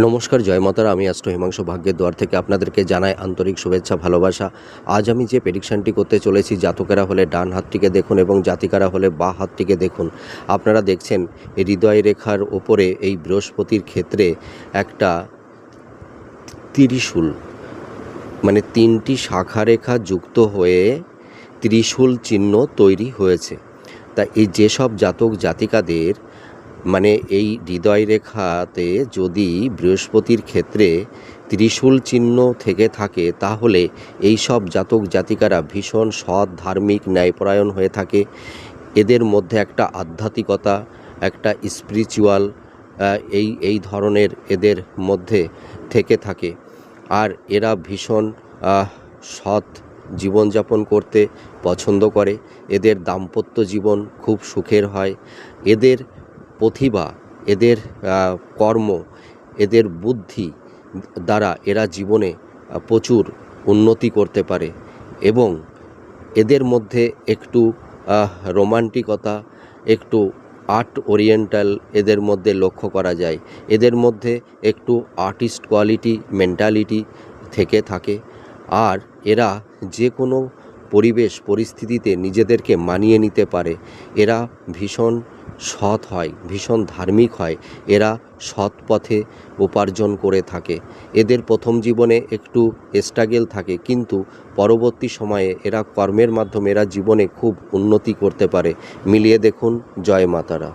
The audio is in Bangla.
নমস্কার, জয় মাতারা। আমি অ্যাস্ট্রো হিমাংশু ভাগ্যের দ্বার থেকে আপনাদেরকে জানাই আন্তরিক শুভেচ্ছা, ভালোবাসা। আজ আমি যে প্রেডিকশানটি করতে চলেছি, জাতকেরা হলে ডান হাতটিকে দেখুন এবং জাতিকারা হলে বা হাতটিকে দেখুন। আপনারা দেখছেন হৃদয় রেখার ওপরে এই বৃহস্পতির ক্ষেত্রে একটা ত্রিশূল মানে তিনটি শাখা রেখা যুক্ত হয়ে ত্রিশূল চিহ্ন তৈরি হয়েছে। তা এই যেসব জাতক, জাতিকাদের মানে এই হৃদয় রেখাতে যদি বৃহস্পতির ক্ষেত্রে ত্রিশূল চিহ্ন থেকে থাকে, তাহলে এই সব জাতক জাতিকারা ভীষণ সৎ, ধার্মিক, ন্যায়পরায়ণ হয়ে থাকে। এদের মধ্যে একটা আধ্যাত্মিকতা, একটা স্পিরিচুয়াল এই এই ধরনের এদের মধ্যে থেকে থাকে। আর এরা ভীষণ সৎ জীবনযাপন করতে পছন্দ করে। এদের দাম্পত্য জীবন খুব সুখের হয়। এদের প্রতিভা, এদের কর্ম, এদের বুদ্ধি দ্বারা এরা জীবনে প্রচুর উন্নতি করতে পারে এবং এদের মধ্যে একটু রোমান্টিকতা, একটু আর্ট ওরিয়েন্টাল এদের মধ্যে লক্ষ্য করা যায়। এদের মধ্যে একটু আর্টিস্ট কোয়ালিটি, মেন্টালিটি থেকে থাকে। আর এরা যে কোনো পরিবেশ পরিস্থিতিতে নিজেদেরকে মানিয়ে নিতে পারে। এরা ভীষণ সৎ হয়, ভীষণ ধার্মিক হয়। এরা সৎ পথে উপার্জন করে থাকে। এদের প্রথম জীবনে একটু স্ট্রাগেল থাকে, কিন্তু পরবর্তী সময়ে এরা কর্মের মাধ্যমে এরা জীবনে খুব উন্নতি করতে পারে। মিলিয়ে দেখুন জয় মাতারা।